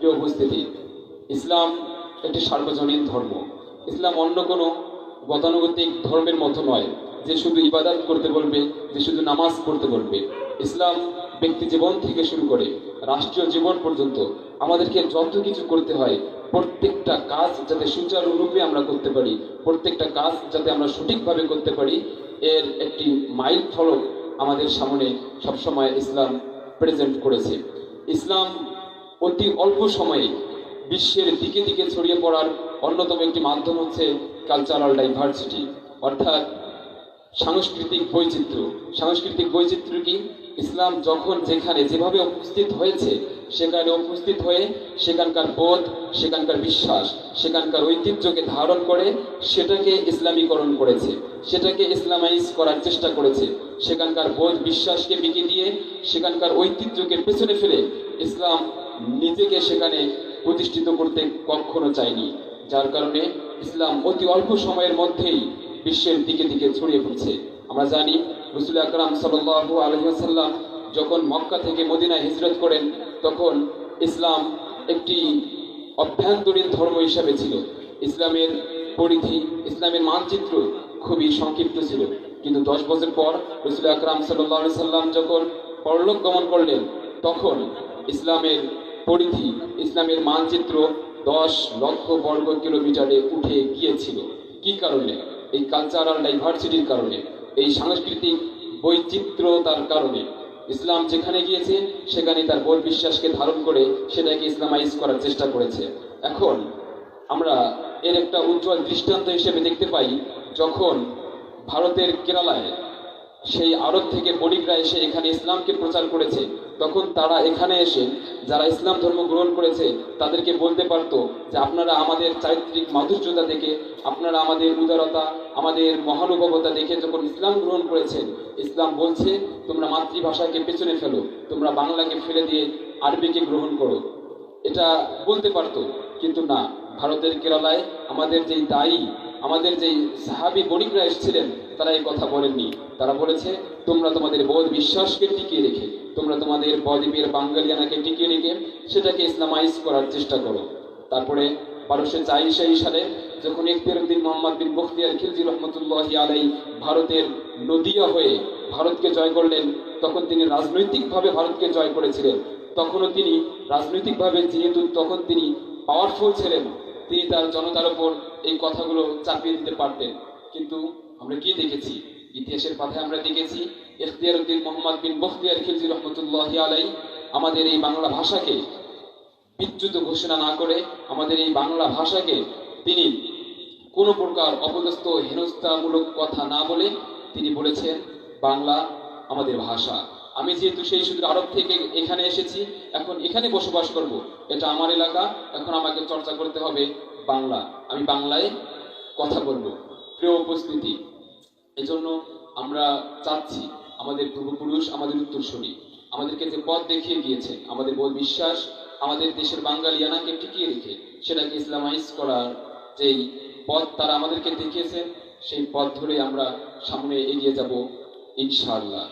প্রিয় উপস্থিতি, ইসলাম একটি সার্বজনীন ধর্ম। ইসলাম অন্য কোনো গতানুগতিক ধর্মের মতো নয়, যে শুধু ইবাদত করতে বলবে, যে শুধু নামাজ পড়তে বলবে। ইসলাম ব্যক্তি জীবন থেকে শুরু করে রাষ্ট্রীয় জীবন পর্যন্ত আমাদেরকে যত কিছু করতে হয়, প্রত্যেকটা কাজ যাতে সুচারুরূপে আমরা করতে পারি, প্রত্যেকটা কাজ যাতে আমরা সঠিকভাবে করতে পারি, এর একটি মাইল ফলক আমাদের সামনে সবসময় ইসলাম প্রেজেন্ট করেছে। ইসলাম অতি অল্প সময়ে বিশ্বের দিকে দিকে ছড়িয়ে পড়ার অন্যতম একটি মাধ্যম হচ্ছে কালচারাল ডাইভার্সিটি অর্থাৎ সাংস্কৃতিক বৈচিত্র্য। সাংস্কৃতিক বৈচিত্র্য কি? ইসলাম যখন যেখানে যেভাবে উপস্থিত হয়েছে, সেখানে উপস্থিত হয়ে সেখানকার বোধ, সেখানকার বিশ্বাস, সেখানকার ঐতিহ্যকে ধারণ করে সেটাকে ইসলামীকরণ করেছে, সেটাকে ইসলামাইজ করার চেষ্টা করেছে। সেখানকার বোধ, বিশ্বাসকে বিকে দিয়ে সেখানকার ঐতিহ্যকে পেছনে ফেলে ইসলাম নিজেকে সেখানে প্রতিষ্ঠিত করতে কখনো চায়নি যার কারণে ইসলাম অতি অল্প সময়ের মধ্যেই বিশ্বের দিকে দিকে ছড়িয়ে পড়ছে। আমরা জানি, রসুল আকরাম সাল্লু আলহিহাসাল্লাম যখন মক্কা থেকে মদিনায় হিজরত করেন, তখন ইসলাম একটি অভ্যন্তরীণ ধর্ম হিসাবে ছিল। ইসলামের পরিধি, ইসলামের মানচিত্র খুবই সংক্ষিপ্ত ছিল। কিন্তু দশ বছর পর রসুল আকরাম সাল্লাহ সাল্লাম যখন পরলোক গমন করলেন, তখন ইসলামের পরিধি ইসলামের মানচিত্র দশ লক্ষ বর্গ কিলোমিটারে উঠে গিয়েছিল। কি কারণে? এই কালচারাল ডাইভার্সিটির কারণে। এই সাংস্কৃতিক বৈচিত্র্যতার কারণে। ইসলাম যেখানে গিয়েছে, সেখানে তার বোধ বিশ্বাসকে ধারণ করে সেটাকে ইসলামাইজ করার চেষ্টা করেছে। এখন আমরা এর একটা উজ্জ্বল দৃষ্টান্ত হিসেবে দেখতে পাই, যখন ভারতের কেরালায় সেই আরব থেকে বণিকরা এসে এখানে ইসলামকে প্রচার করেছে। তখন তারা এখানে এসে, যারা ইসলাম ধর্ম গ্রহণ করেছে, তাদেরকে বলতে পারতো যে আপনারা আমাদের চারিত্রিক মাধুর্যতা দেখে, আপনারা আমাদের উদারতা, আমাদের মহানুভবতা দেখে যখন ইসলাম গ্রহণ করেছেন, ইসলাম বলছে, তোমরা মাতৃভাষাকে পেছনে ফেলো, তোমরা বাংলাকে ফেলে দিয়ে আরবিকে গ্রহণ করো। এটা বলতে পারতো, কিন্তু না। ভারতের কেরালায় আমাদের যেই দায়ী আমাদের যেই সাহাবি বণিকরা এসেছিলেন, তারা এই কথা বলেননি। তারা বলেছে, তোমরা তোমাদের বোধ বিশ্বাসকে টিকিয়ে রেখে, তোমরা তোমাদের বদ্বীপের বাঙ্গালিয়ানাকে টিকিয়ে রেখে সেটাকে ইসলামাইজ করার চেষ্টা করো। তারপরে বারোশো চাইশাই সালে যখন ইখতিয়ার উদ্দিন মোহাম্মদ বিন বখতিয়ার খিলজি রহমতুল্লাহ আলাই ভারতের নদিয়া হয়ে ভারতকে জয় করলেন, তখন তিনি রাজনৈতিকভাবে ভারতকে জয় করেছিলেন। তখনও তিনি রাজনৈতিকভাবে, যেহেতু তখন তিনি পাওয়ারফুল ছিলেন, তিনি তার জনতার উপর এই কথাগুলো চাপিয়ে দিতে পারতেন। কিন্তু আমরা কি দেখেছি? ইতিহাসের পাথায় আমরা দেখেছি ইখতিয়ার উদ্দিন মোহাম্মদ বিন বখতিয়ার খিলজি রহমতুল্লাহ আলাই আমাদের এই বাংলা ভাষাকে বিচ্যুত ঘোষণা না করে, আমাদের এই বাংলা ভাষাকে তিনি কোনো প্রকার অপদস্থ, হেনস্থামূলক কথা না বলে তিনি বলেছেন, বাংলা আমাদের ভাষা। আমি যেহেতু সেই শুধু আরব থেকে এখানে এসেছি, এখন এখানে বসবাস করব। এটা আমার এলাকা, এখন আমাকে চর্চা করতে হবে বাংলা, আমি বাংলায় কথা বলব। প্রিয় উপস্থিতি, এজন্য আমরা চাচ্ছি আমাদের পূর্বপুরুষ, আমাদের উত্তরসূরি, আমাদেরকে যে পথ দেখিয়ে গিয়েছে আমাদের বোধ বিশ্বাস, আমাদের দেশের বাঙালিয়ানাকে টিকিয়ে রেখে, সেটাকে ইসলামাইজ করার যেই পথ তারা আমাদেরকে দেখিয়েছেন, সেই পথ ধরে আমরা সামনে এগিয়ে যাব, ইনশাআল্লাহ।